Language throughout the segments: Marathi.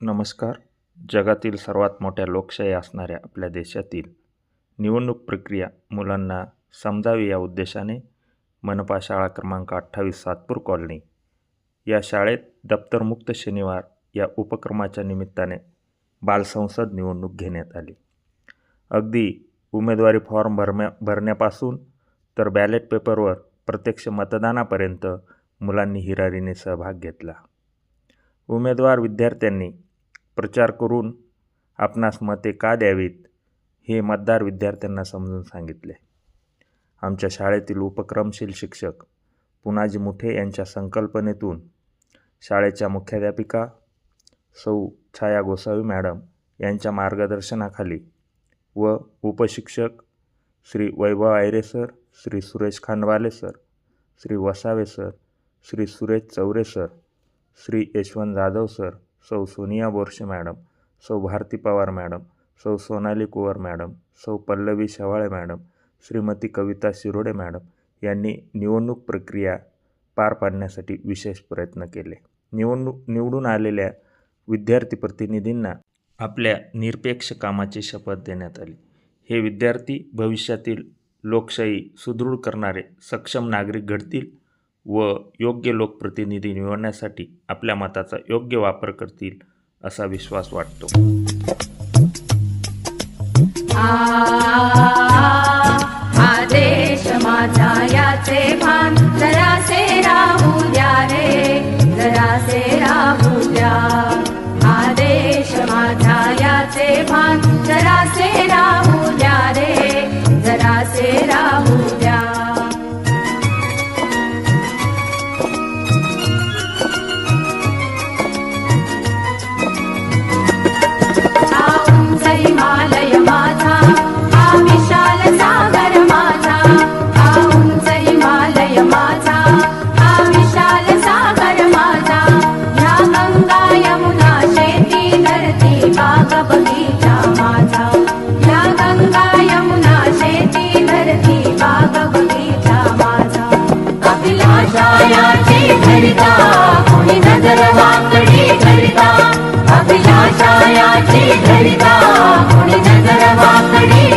नमस्कार. जगातील सर्वात मोठ्या लोकशाही असणाऱ्या आपल्या देशातील निवडणूक प्रक्रिया मुलांना समजावी या उद्देशाने मनपा शाळा क्रमांक अठ्ठावीस सातपूर कॉलनी या शाळेत दप्तरमुक्त शनिवार या उपक्रमाच्या निमित्ताने बालसंसद निवडणूक घेण्यात आली. अगदी उमेदवारी फॉर्म भरण्या भरण्यापासून तर बॅलेट पेपरवर प्रत्यक्ष मतदानापर्यंत मुलांनी हिरारीने सहभाग घेतला. उमेदवार विद्यार्थ्यांनी प्रचार करून आपणास मते का द्यावीत हे मतदार विद्यार्थ्यांना समजून सांगितले. आमच्या शाळेतील उपक्रमशील शिक्षक पुनाजी मुठे यांच्या संकल्पनेतून शाळेच्या मुख्याध्यापिका सौ छाया गोसावी मॅडम यांच्या मार्गदर्शनाखाली व उपशिक्षक Shri Vaibhav Ayre sir Shri Suresh Khandwale sir Shri Vasave sir Shri Suresh Chaure sir Shri Yashwant Jadhav sir Sau Sonia Borshe madam सौ भारती पवार मॅडम सौ Sonali Kuwar madam Sau Pallavi Shewale madam Shrimati Kavita Shirode madam यांनी निवडणूक प्रक्रिया पार पाडण्यासाठी विशेष प्रयत्न केले. निवडणूक निवडून आलेल्या विद्यार्थी प्रतिनिधींना आपल्या निरपेक्ष कामाची शपथ देण्यात आली. हे विद्यार्थी भविष्यातील लोकशाही सुदृढ करणारे सक्षम नागरिक घडतील व योग्य लोकप्रतिनिधी निवडण्यासाठी आपल्या मताचा योग्य वापर करतील असा विश्वास वाटतो. आदेश माझा याचे भान जरासे राहू द्या रे जरासे राहू द्या. आदेश माझा याचे भान जरासे राहू द्या रे जरासे राहू द्या. कोणी नजर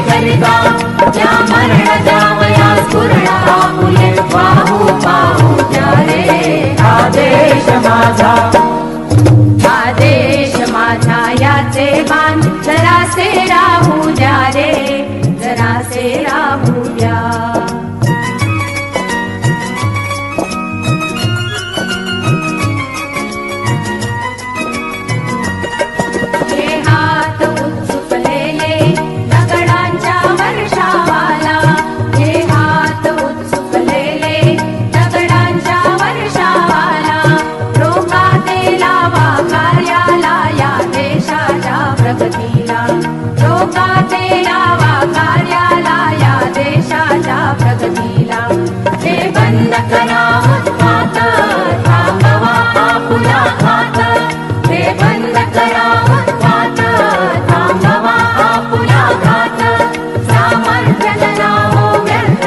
करिता त्या स्फुरणा पाहू पाहू रे आदेश माझा आदेश माझा याचे मान जरासे राहू द्या रे जरासे राहू प्रगतीला रोगाते लावा कार्याला या देशाच्या प्रगतीला. हे बंद करा उत्पात थांबवा आपुला घात हे बंद करा थांबवा आपुला घात सामर्थ्य जनावो व्यर्थ